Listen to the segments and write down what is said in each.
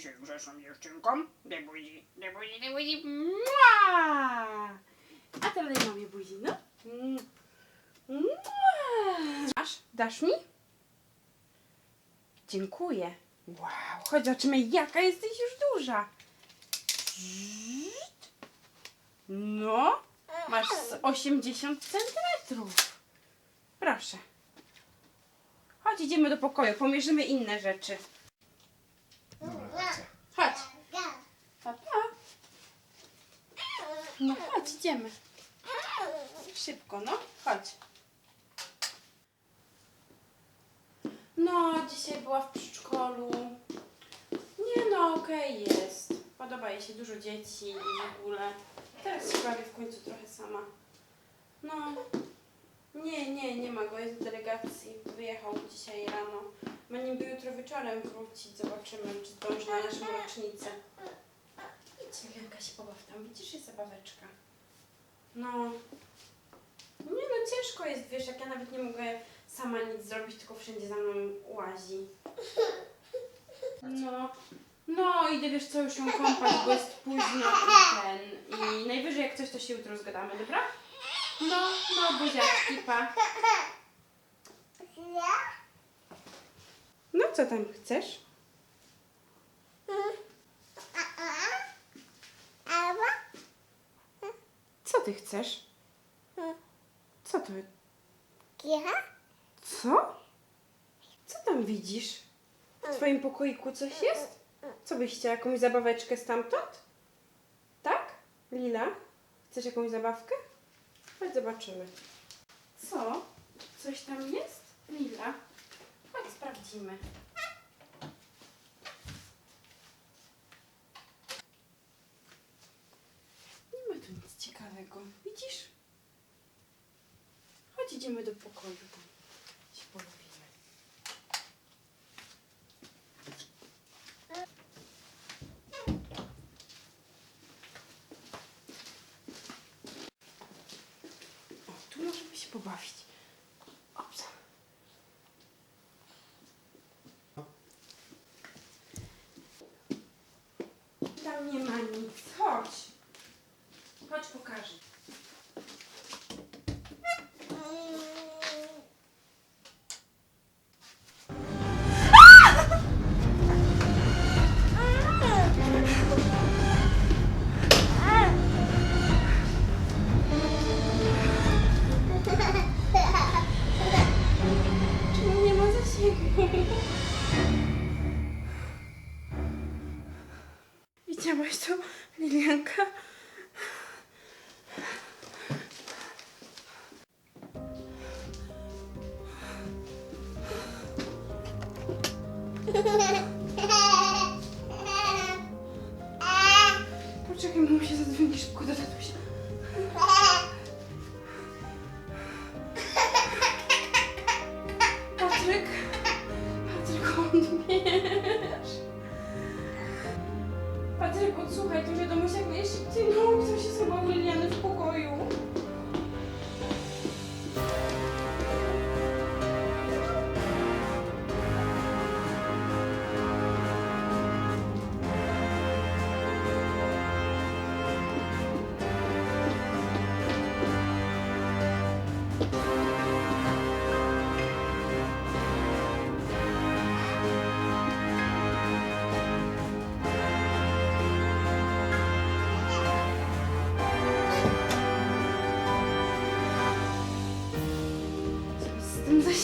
dzisiaj grzeszną dziewczynką. Daj buzi, buzi, buzi. Mua! A teraz daj mamie buzi, no. Mua! Masz? Dasz mi? Dziękuję. Wow, chodź zobaczymy jaka jesteś już duża. No, masz z 80 centymetrów. Proszę. Chodź, idziemy do pokoju, pomierzymy inne rzeczy. Chodź. Papa. No chodź, idziemy. Szybko, no. Chodź. No, dzisiaj była w przedszkolu. Nie no, okej jest. Podoba jej się dużo dzieci i w ogóle. Teraz się bawię w końcu trochę sama. No. Nie, nie, nie ma go, jest w delegacji. Wyjechał dzisiaj rano. Ma niby jutro wieczorem wrócić. Zobaczymy, czy zdąży na naszą rocznicę. Idź, Lenka się pobaw tam. Widzisz, jest zabaweczka. No. Nie no, ciężko jest, wiesz, jak ja nawet nie mogę sama nic zrobić, tylko wszędzie za mną łazi. No. No, idę, wiesz co, już ją kąpać, bo jest późno i ten. I najwyżej jak coś, to się jutro zgadamy, dobra? No, no, buziaczki, pa. No, co tam chcesz? Co ty chcesz? Co to? Co? Co tam widzisz? W twoim pokoiku coś jest? Co byś chciała? Jakąś zabaweczkę stamtąd? Tak? Lila? Chcesz jakąś zabawkę? Chodź zobaczymy. Co? Coś tam jest? Lila? Sprawdzimy. Nie ma tu nic ciekawego. Widzisz? Chodź idziemy do pokoju. Tam się pobawimy. O, tu możemy się pobawić. Ops. Tam nie ma nic. Chodź. Chodź pokażę. Widziałaś to, Lilianka? Poczekaj, muszę zadzwonić szybko do tatusia.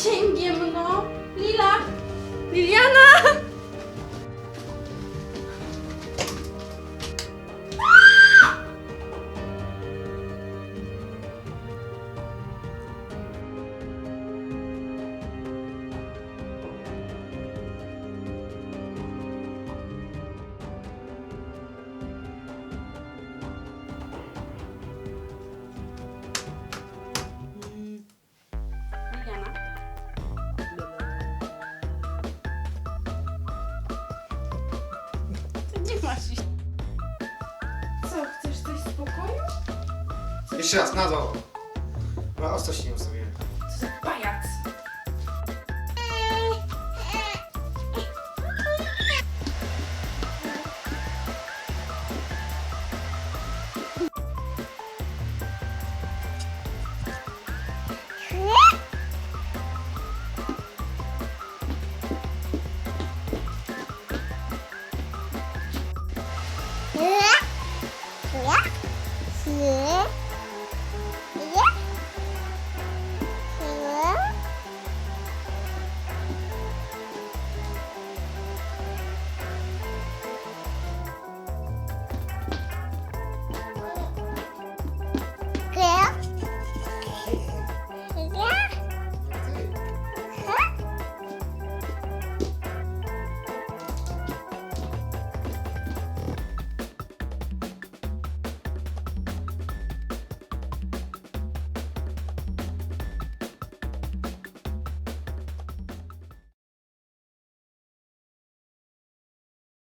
Z tym zasięgiem, no. Lila! Liliana! Liliana? Masz iść. Co, chcesz coś z pokoju? Jeszcze raz, na dół. Dobra, ostro się nie ustawię.